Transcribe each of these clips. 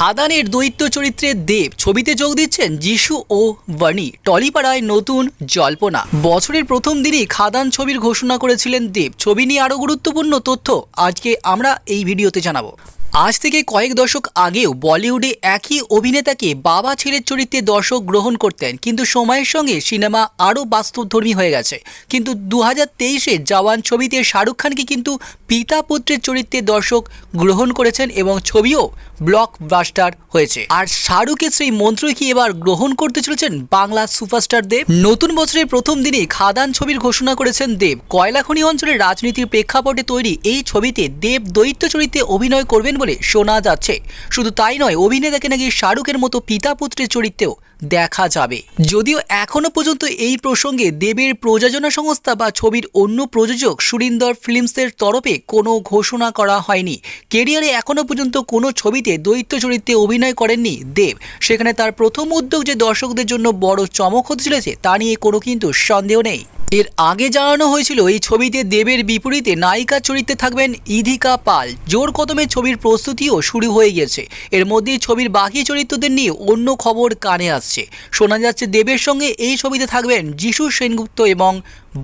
খাদানের দৈত্য চরিত্রে দেব ছবিতে যোগ দিচ্ছেন যিশু ও বানি টলিপাড়ায় নতুন জল্পনা। বছরের প্রথম দিনই খাদান ছবির ঘোষণা করেছিলেন দেব। ছবি নিয়ে আরও গুরুত্বপূর্ণ তথ্য আজকে আমরা এই ভিডিওতে জানাব। আজ থেকে কয়েক দশক আগেও বলিউডে একই অভিনেতাকে বাবা ছেলের চরিত্রে দর্শক গ্রহণ করতেন। কিন্তু সময়ের সঙ্গে সিনেমা আরও বাস্তবধর্মী হয়ে গেছে। কিন্তু দু হাজার তেইশে জওয়ান ছবিতে শাহরুখ খানকে কিন্তু পিতা পুত্রের চরিত্রে দর্শক গ্রহণ করেছেন এবং ছবিও ব্লকবাস্টার হয়েছে। আর শাহরুখের সেই মন্ত্র কি এবার গ্রহণ করতে চলেছেন বাংলা সুপারস্টার দেব? নতুন বছরের প্রথম দিনে খাদান ছবির ঘোষণা করেছেন দেব। কয়লাখনি অঞ্চলের রাজনীতির প্রেক্ষাপটে তৈরি এই ছবিতে দেব দৈত্য চরিত্রে অভিনয় করবেন বলে শোনা যাচ্ছে। শুধু তাই নয়, অভিনেতাকে নাকি শাহরুখের মতো পিতা পুত্রের চরিত্রেও দেখা যাবে। যদিও এখনও পর্যন্ত এই প্রসঙ্গে দেবের প্রযোজনা সংস্থা বা ছবির অন্য প্রযোজক সুরিন্দর ফিল্মসের তরফে কোনো ঘোষণা করা হয়নি। কেরিয়ারে এখনও পর্যন্ত কোনো ছবিতে দৈত্য চরিত্রে অভিনয় করেননি দেব। সেখানে তার প্রথম উদ্যোগ যে দর্শকদের জন্য বড় চমক হতে চলেছে, তা নিয়ে কোনো কিন্তু সন্দেহ নেই। এর আগে জানানো হয়েছিল, এই ছবিতে দেবের বিপরীতে নায়িকা চরিত্রে থাকবেন ইধিকা পাল। জোর কদমে ছবির প্রস্তুতিও শুরু হয়ে গেছে। এর মধ্যেই ছবির বাকি চরিত্রদের নিয়ে অন্য খবর কানে আসছে। শোনা যাচ্ছে, দেবের সঙ্গে এই ছবিতে থাকবেন যিশু সেনগুপ্ত এবং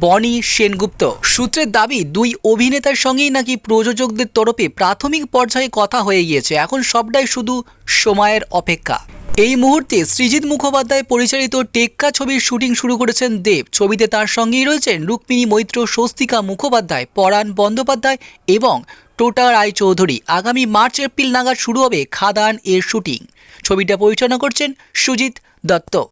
বনি সেনগুপ্ত। সূত্রের দাবি, দুই অভিনেতার সঙ্গেই নাকি প্রযোজকদের তরফে প্রাথমিক পর্যায়ে কথা হয়ে গিয়েছে। এখন সবটাই শুধু সময়ের অপেক্ষা। এই মুহূর্তে সৃজিৎ মুখোপাধ্যায় পরিচালিত টেক্কা ছবির শুটিং শুরু করেছেন দেব। ছবিতে তার সঙ্গেই রয়েছেন রুক্মিণী মৈত্র, স্বস্তিকা মুখোপাধ্যায়, পরাণ বন্দ্যোপাধ্যায় এবং টোটা রায়চৌধুরী। আগামী মার্চ, এপ্রিল নাগাদ শুরু হবে খাদান এর শুটিং। ছবিটা পরিচালনা করছেন সুজিত দত্ত।